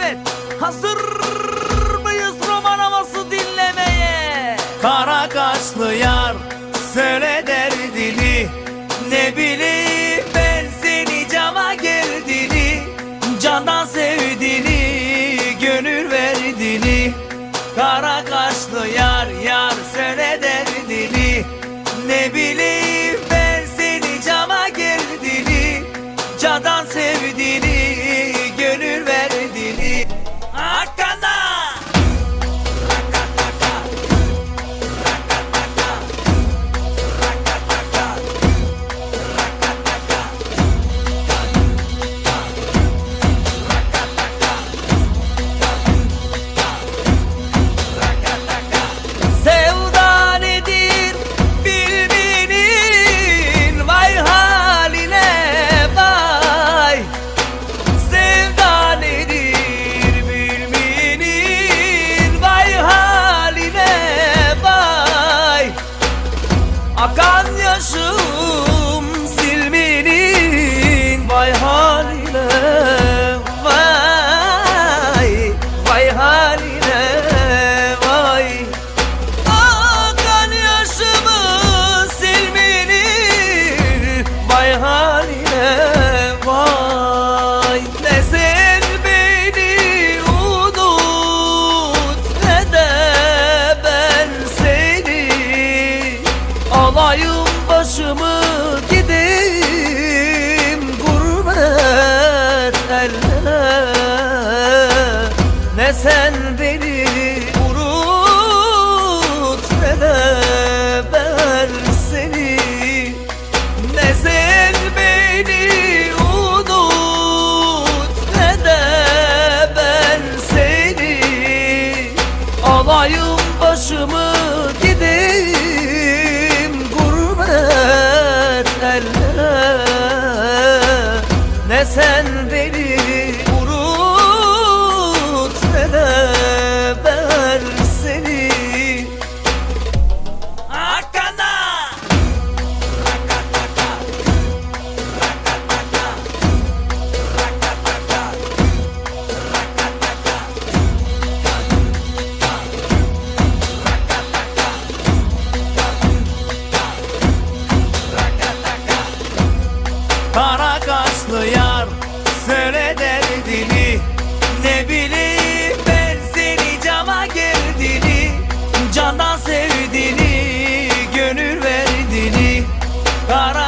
Evet hazır mıyız roman havası dinlemeye? Kara kaşlı yar söyle derdini. Ne bileyim ben seni cama geldiğini Candan sevdiğini gönül verdiğini. Kara kaşlı yar yar söyle derdini. Ne bileyim Akan başımı gideyim gurbet ellere. Ne sen beni unut ne de ben seni. Ne sen beni unut ne de ben seni. Alayım başımı gideyim gurbet ellere Ne sen Kara kaşlı yar Söyle derdini. Ne bileyim ben seni cama geldiğini Candan sevdiğini Gönül verdiğini. Kara